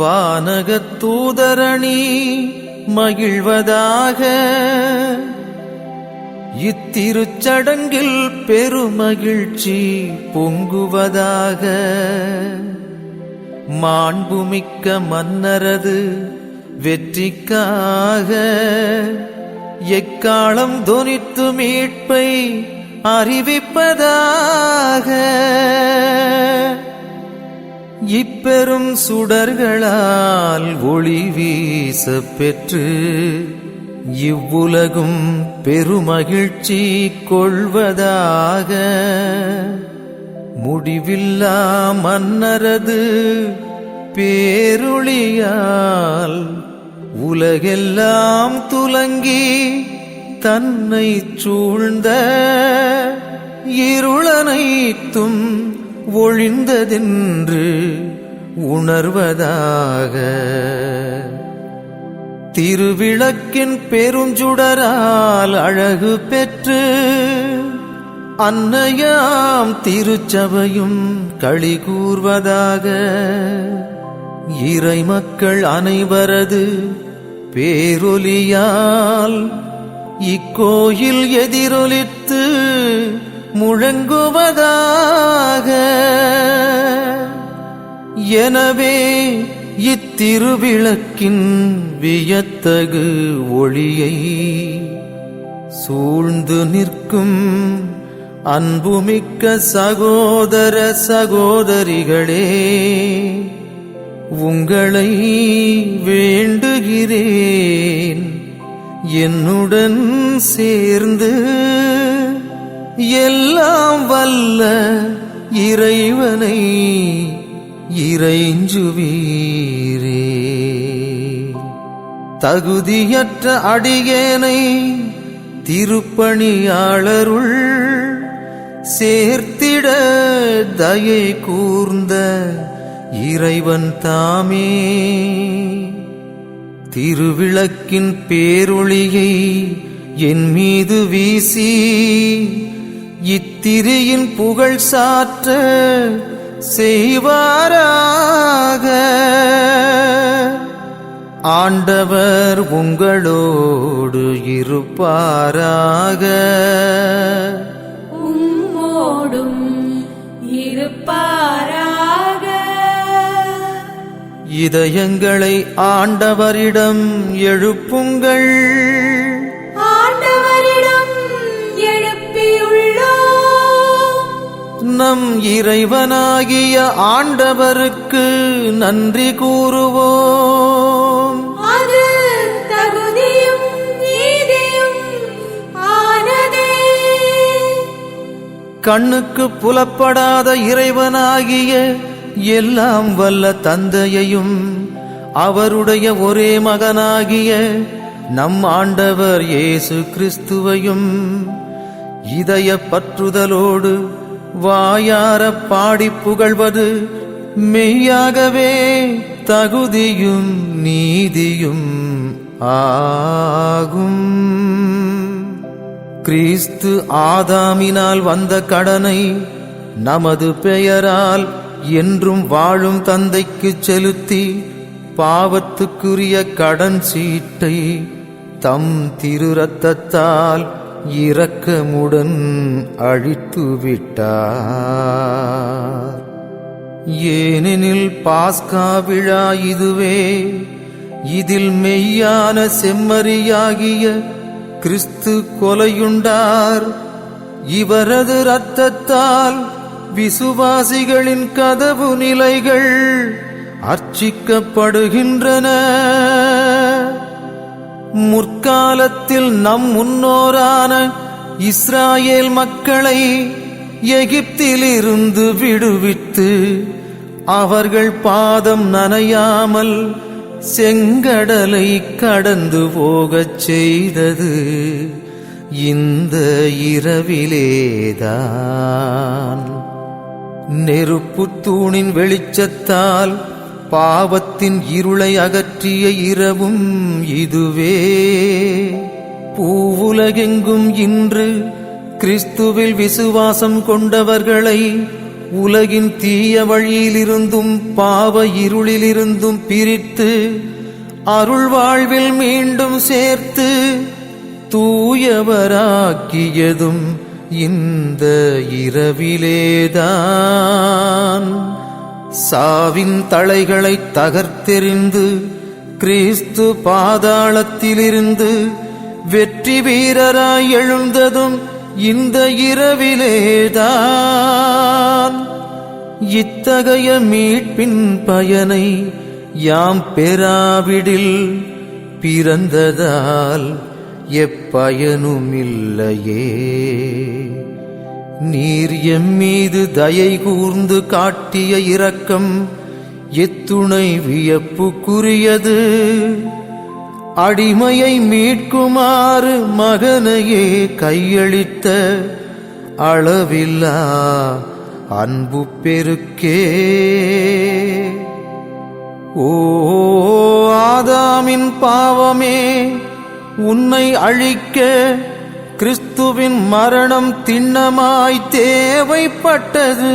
வானகத் தூதரணி மகிழ்வதாக. இத்திருச்சடங்கில் பெருமகிழ்ச்சி பொங்குவதாக. மாண்புமிக்க மன்னரது வெற்றிக்காக. எக்காலம் துனித்து மீட்பை அறிவிப்பதாக. இப்பெரும் சுடர்களால் ஒளி வீச பெற்று இவ்வுலகும் பெருமகிழ்ச்சி கொள்வதாக. முடிவில்லா மன்னரது பேருளியால் உலகெல்லாம் துலங்கி தன்னை சூழ்ந்த இருளனைத்தும் ஒழிந்ததென்று உணர்வதாக. திருவிளக்கின் பெருஞ்சுடரால் அழகு பெற்று அன்னையாம் திருச்சபையும் களி கூர்வதாக. இறை மக்கள் அனைவரது பேரொலியால் இக்கோயில் எதிரொலித்து முழங்குவதாக. எனவே இத்திருவிளக்கின் வியத்தகு ஒளியை சூழ்ந்து நிற்கும் அன்புமிக்க சகோதர சகோதரிகளே உங்களை வேண்டுகிறேன். என்னுடன் சேர்ந்து எல்லாம் வல்ல இறைவனை இறைஞ்சுவீரே. தகுதியற்ற அடியேனை திருப்பணியாளருள் சேர்த்திட தயை கூர்ந்த இறைவன் தாமே. திருவிளக்கின் பேரொளியை என் மீது வீசி இத்திரியின் புகழ் சாற்ற செய்வாராக. ஆண்டவர் உங்களோடு இருப்பாராக. உம்மோடும் இருப்பாராக. இதயங்களை ஆண்டவரிடம் எழுப்புங்கள். நம் இறைவனாகிய ஆண்டவருக்கு நன்றி கூறுவோம். கண்ணுக்கு புலப்படாத இறைவனாகிய எல்லாம் வல்ல தந்தையையும் அவருடைய ஒரே மகனாகிய நம் ஆண்டவர் இயேசு கிறிஸ்துவையும் இதய பற்றுதலோடு வாயார பாடி புகழ்வது மெய்யாகவே தகுதியும் நீதியும் ஆகும். கிறிஸ்து ஆதாமினால் வந்த கடனை நமது பெயரால் என்றும் வாழும் தந்தைக்கு செலுத்தி பாவத்துக்குரிய கடன் சீட்டை தம் திரு ரத்தத்தால் இரக்கமுடன் அழித்துவிட்டார். ஏனெனில் பாஸ்கா விழா இதுவே இதில் மெய்யான செம்மறியாகிய கிறிஸ்து கொலையுண்டார். இவரது இரத்தத்தால் விசுவாசிகளின் கதவு நிலைகள் அர்ச்சிக்கப்படுகின்றன. முற்காலத்தில் நம் முன்னோரான இஸ்ராயேல் மக்களை எகிப்திலிருந்து விடுவித்து அவர்கள் பாதம் நனையாமல் செங்கடலை கடந்து போகச் செய்தது இந்த இரவிலேதான். நெருப்புத் தூணின் வெளிச்சத்தால் பாவத்தின் இருளை அகற்றிய இரவும் இதுவே. பூவுலகெங்கும் இன்று கிறிஸ்துவில் விசுவாசம் கொண்டவர்களை உலகின் தீய வழியிலிருந்தும் பாவ இருளிலிருந்தும் பிரித்து அருள் வாழ்வில் மீண்டும் சேர்த்து தூயவராக்கியதும் இந்த இரவிலேதான். சாவின் தலைகளை தகர்த்தெறிந்து கிறிஸ்து பாதாளத்திலிருந்து வெற்றி வீரராய் எழுந்ததும் இந்த இரவிலேதான். இத்தகைய மீட்பின் பயனை யாம் பெறாவிடில் பிறந்ததால் எப்பயனுமில்லையே. நீர் எம்மீது தயை கூர்ந்து காட்டிய இரக்கம் எத்துணை வியப்புக்குரியது. அடிமையை மீட்குமாறு மகனையே கையளித்த அளவில்லா அன்பு பெருக்கே. ஓ ஆதாமின் பாவமே உன்னை அழிக்க கிறிஸ்துவின் மரணம் திண்ணமாய் தேவைப்பட்டது.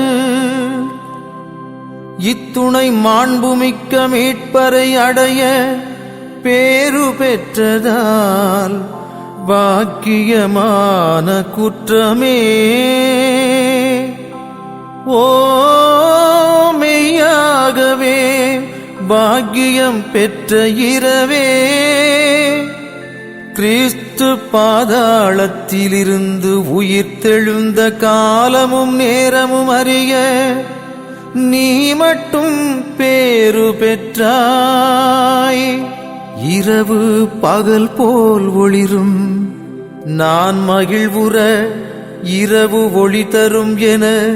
இத்துணை மாண்புமிக்க மீட்பரை அடைய பேரு பெற்றதால் பாக்கியமான குற்றமே. ஓ மெய்யாகவே பாக்கியம் பெற்ற இரவே. கிறிஸ்து பாதாளத்திலிருந்து உயிர்த்தெழுந்த காலமும் நேரமும் அறிய நீ மட்டும் பேரு பெற்றாய். இரவு பகல் போல் ஒளிரும். நான் மகிழ்வுற இரவு ஒளி தரும் என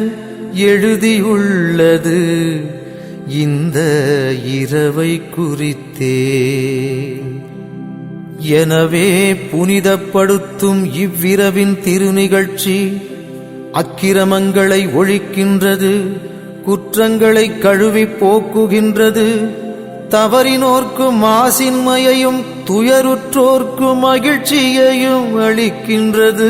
எழுதியுள்ளது. இந்த இரவை குறித்தே. எனவே புனிதப்படுத்தும் இவ்விரவின் திருநிகழ்ச்சி அக்கிரமங்களை ஒழிக்கின்றது குற்றங்களை கழுவி போக்குகின்றது தவறினோர்க்கு மாசின்மையையும் துயருற்றோர்க்கு மகிழ்ச்சியையும் அளிக்கின்றது.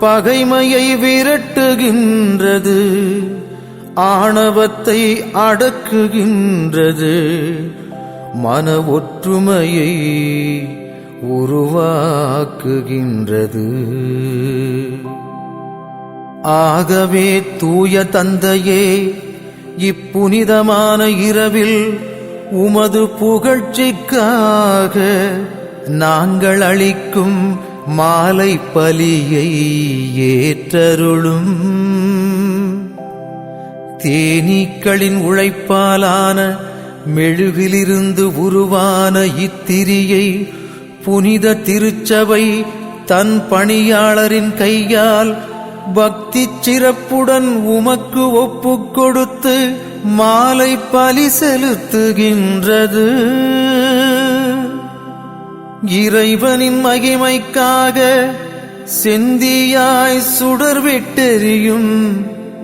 பகைமையை விரட்டுகின்றது ஆணவத்தை அடக்குகின்றது. மன ஒற்றுமையை உருவாக்குகின்றது. ஆகவே தூய தந்தையே இப்புனிதமான இரவில் உமது புகழ்ச்சிக்காக நாங்கள் அளிக்கும் மாலை பலியை ஏற்றருளும். தேனீக்களின் உழைப்பாலான மெழுகிலிருந்து உருவான இத்திரியை புனித திருச்சபை தன் பணியாளரின் கையால் பக்தி சிறப்புடன் உமக்கு ஒப்பு கொடுத்து மாலை பலி செலுத்துகின்றது. இறைவனின் மகிமைக்காக செந்தியாய் சுடர் வெட்டெறியும்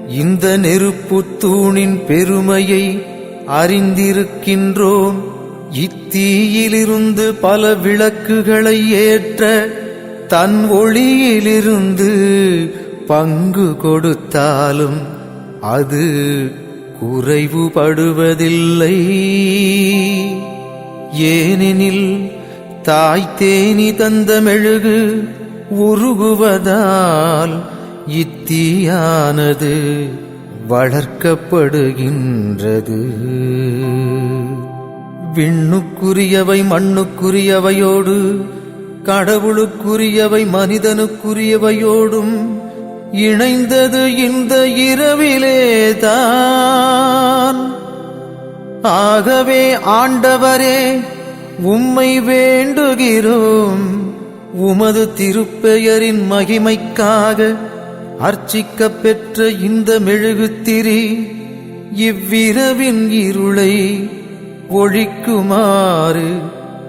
இந்த நெருப்புத் தூணின் பெருமையை அறிந்திருக்கின்றோம். இத்தீயிலிருந்து பல விளக்குகளை ஏற்ற தன் ஒளியிலிருந்து பங்கு கொடுத்தாலும் அது குறைவுபடுவதில்லை. ஏனெனில் தாய் தேனி தந்த மெழுகு உருகுவதால் இத்தீயானது வளர்க்கப்படுகின்றது. விண்ணுக்குரியவை மண்ணுக்குரியவையோடு கடவுளுக்குரியவை மனிதனுக்குரியவையோடும் இணைந்தது இந்த இரவிலேதான். ஆகவே ஆண்டவரே உம்மை வேண்டுகிறோம். உமது திருப்பெயரின் மகிமைக்காக அர்ச்சிக்க பெற்ற இந்த மெழுகுத்திரி இவ்விரவின் இருளை ஒழிக்குமாறு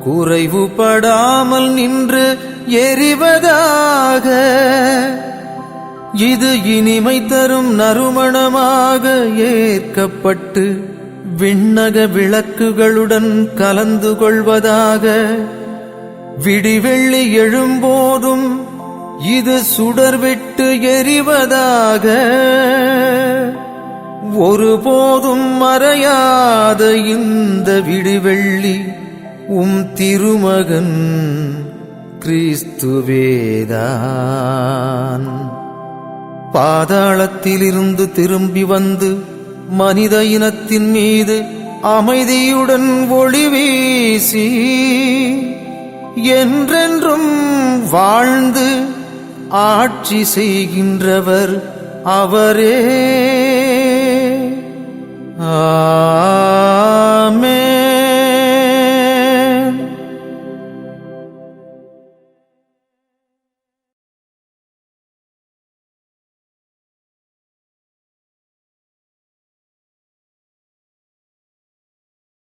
குறைவுபடாமல் நின்று எரிவதாக. இது இனிமை தரும் நறுமணமாக ஏற்கப்பட்டு விண்ணக விளக்குகளுடன் கலந்து கொள்வதாக. விடிவெள்ளி எழும்போதும் இது சுடர்விட்டு எரிவதாக. ஒருபோதும் மறையாத இந்த விடிவெள்ளி உம் திருமகன் கிறிஸ்துவேதான். பாதாளத்திலிருந்து திரும்பி வந்து மனித இனத்தின் மீது அமைதியுடன் ஒளி வீசி என்றென்றும் வாழ்ந்து ஆட்சி செய்கின்றவர் அவரே. ஆ.